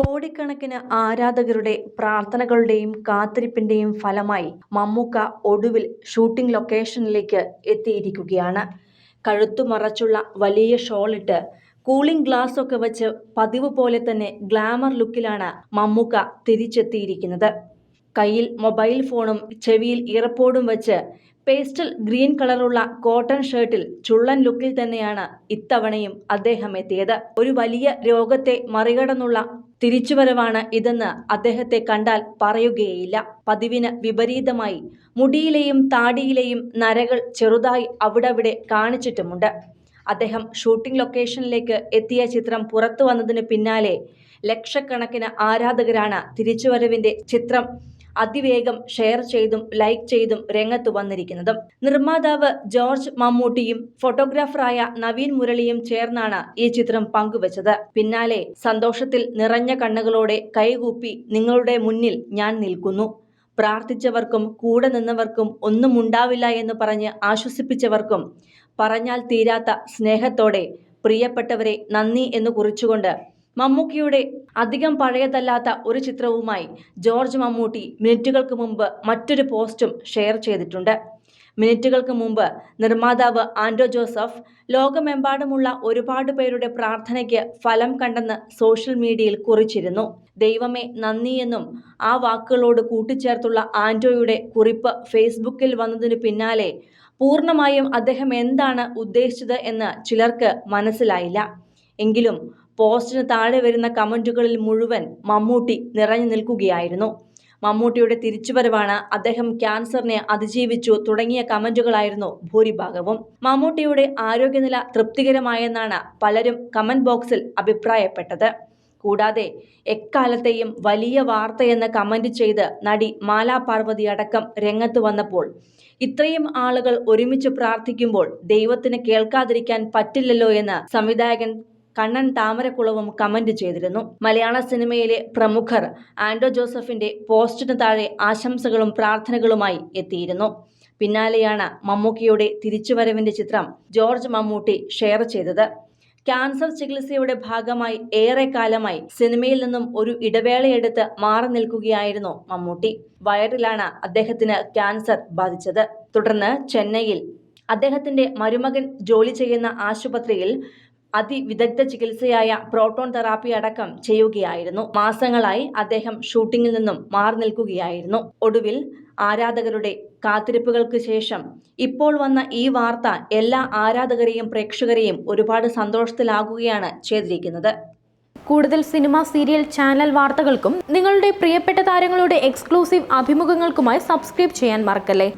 കോടിക്കണക്കിന് ആരാധകരുടെ പ്രാർത്ഥനകളുടെയും കാത്തിരിപ്പിന്റെയും ഫലമായി മമ്മൂക്ക ഒടുവിൽ ഷൂട്ടിംഗ് ലൊക്കേഷനിലേക്ക് എത്തിയിരിക്കുകയാണ്. കഴുത്തു മറച്ചുള്ള വലിയ ഷോളിട്ട് കൂളിംഗ് ഗ്ലാസ് ഒക്കെ വെച്ച് പതിവ് പോലെ തന്നെ ഗ്ലാമർ ലുക്കിലാണ് മമ്മൂക്ക തിരിച്ചെത്തിയിരിക്കുന്നത്. കയ്യിൽ മൊബൈൽ ഫോണും ചെവിയിൽ ഇയർപോഡും വെച്ച് പേസ്റ്റൽ ഗ്രീൻ കളറുള്ള കോട്ടൺ ഷർട്ടിൽ ചുള്ളൻ ലുക്കിൽ തന്നെയാണ് ഇത്തവണയും അദ്ദേഹം എത്തിയത്. ഒരു വലിയ രോഗത്തെ മറികടന്നുള്ള തിരിച്ചുവരവാണ് ഇതെന്ന് അദ്ദേഹത്തെ കണ്ടാൽ പറയുകയേയില്ല പതിവിന് വിപരീതമായി മുടിയിലെയും താടിയിലെയും നരകൾ ചെറുതായി അവിടവിടെ കാണിച്ചിട്ടുമുണ്ട്. അദ്ദേഹം ഷൂട്ടിംഗ് ലൊക്കേഷനിലേക്ക് എത്തിയ ചിത്രം പുറത്തു വന്നതിന് പിന്നാലെ ലക്ഷക്കണക്കിന് ആരാധകരാണ് തിരിച്ചുവരവിന്റെ ചിത്രം അതിവേഗം ഷെയർ ചെയ്തും ലൈക്ക് ചെയ്തും രംഗത്ത് വന്നിരിക്കുന്നതും. നിർമ്മാതാവ് ജോർജ് മമ്മൂട്ടിയും ഫോട്ടോഗ്രാഫറായ നവീൻ മുരളിയും ചേർന്നാണ് ഈ ചിത്രം പങ്കുവച്ചത്. പിന്നാലെ സന്തോഷത്തിൽ നിറഞ്ഞ കണ്ണുകളോടെ കൈകൂപ്പി നിങ്ങളുടെ മുന്നിൽ ഞാൻ നിൽക്കുന്നു. പ്രാർത്ഥിച്ചവർക്കും കൂടെ നിന്നവർക്കും ഒന്നും ഉണ്ടാവില്ല എന്ന് പറഞ്ഞ് ആശ്വസിപ്പിച്ചവർക്കും പറഞ്ഞാൽ തീരാത്ത സ്നേഹത്തോടെ പ്രിയപ്പെട്ടവരെ നന്ദി എന്ന് കുറിച്ചുകൊണ്ട് മമ്മൂക്കിയുടെ അധികം പഴയതല്ലാത്ത ഒരു ചിത്രവുമായി ജോർജ് മമ്മൂട്ടി മിനിറ്റുകൾക്ക് മുമ്പ് മറ്റൊരു പോസ്റ്റും ഷെയർ ചെയ്തിട്ടുണ്ട്. മിനിറ്റുകൾക്ക് മുമ്പ് നിർമ്മാതാവ് ആൻഡോ ജോസഫ് ലോകമെമ്പാടുമുള്ള ഒരുപാട് പേരുടെ പ്രാർത്ഥനയ്ക്ക് ഫലം കണ്ടെന്ന് സോഷ്യൽ മീഡിയയിൽ കുറിച്ചിരുന്നു. ദൈവമേ നന്ദിയെന്നും ആ വാക്കുകളോട് കൂട്ടിച്ചേർത്തുള്ള ആൻഡോയുടെ കുറിപ്പ് ഫേസ്ബുക്കിൽ വന്നതിനു പിന്നാലെ പൂർണമായും അദ്ദേഹം എന്താണ് ഉദ്ദേശിച്ചത് എന്ന് ചിലർക്ക് മനസ്സിലായില്ല. എങ്കിലും പോസ്റ്റിന് താഴെ വരുന്ന കമന്റുകളിൽ മുഴുവൻ മമ്മൂട്ടി നിറഞ്ഞു നിൽക്കുകയായിരുന്നു. മമ്മൂട്ടിയുടെ തിരിച്ചുവരവാണ് അദ്ദേഹം ക്യാൻസറിനെ അതിജീവിച്ചു തുടങ്ങിയ കമന്റുകളായിരുന്നു ഭൂരിഭാഗവും. മമ്മൂട്ടിയുടെ ആരോഗ്യനില തൃപ്തികരമായെന്നാണ് പലരും കമന്റ് ബോക്സിൽ അഭിപ്രായപ്പെട്ടത്. കൂടാതെ എക്കാലത്തെയും വലിയ വാർത്തയെന്ന് കമന്റ് ചെയ്ത് നടി മാലാ പാർവതി അടക്കം രംഗത്ത് വന്നപ്പോൾ ഇത്രയും ആളുകൾ ഒരുമിച്ച് പ്രാർത്ഥിക്കുമ്പോൾ ദൈവത്തിന് കേൾക്കാതിരിക്കാൻ പറ്റില്ലല്ലോ എന്ന് സംവിധായകൻ കണ്ണൻ താമരക്കുളവും കമന്റ് ചെയ്തിരുന്നു. മലയാള സിനിമയിലെ പ്രമുഖർ ആൻഡോ ജോസഫിന്റെ പോസ്റ്റിന് താഴെ ആശംസകളും പ്രാർത്ഥനകളുമായി എത്തിയിരുന്നു. പിന്നാലെയാണ് മമ്മൂക്കിയുടെ തിരിച്ചുവരവിന്റെ ചിത്രം ജോർജ് മമ്മൂട്ടി ഷെയർ ചെയ്തത്. ക്യാൻസർ ചികിത്സയുടെ ഭാഗമായി ഏറെക്കാലമായി സിനിമയിൽ നിന്നും ഒരു ഇടവേളയെടുത്ത് മാറി നിൽക്കുകയായിരുന്നു മമ്മൂട്ടി. വയറിലാണ് അദ്ദേഹത്തിന് ക്യാൻസർ ബാധിച്ചത്. തുടർന്ന് ചെന്നൈയിൽ അദ്ദേഹത്തിന്റെ മരുമകൻ ജോലി ചെയ്യുന്ന ആശുപത്രിയിൽ അതിവിദഗ്ധ ചികിത്സയായ പ്രോട്ടോൺ തെറാപ്പി അടക്കം ചെയ്യുകയായിരുന്നു. മാസങ്ങളായി അദ്ദേഹം ഷൂട്ടിങ്ങിൽ നിന്നും മാറി നിൽക്കുകയായിരുന്നു. ഒടുവിൽ ആരാധകരുടെ കാത്തിരിപ്പുകൾക്ക് ശേഷം ഇപ്പോൾ വന്ന ഈ വാർത്ത എല്ലാ ആരാധകരെയും പ്രേക്ഷകരെയും ഒരുപാട് സന്തോഷത്തിലാകുകയാണ് ചെയ്തിരിക്കുന്നത്. കൂടുതൽ സിനിമ സീരിയൽ ചാനൽ വാർത്തകൾക്കും നിങ്ങളുടെ പ്രിയപ്പെട്ട താരങ്ങളുടെ എക്സ്ക്ലൂസീവ് അഭിമുഖങ്ങൾക്കുമായി സബ്സ്ക്രൈബ് ചെയ്യാൻ മറക്കല്ലേ?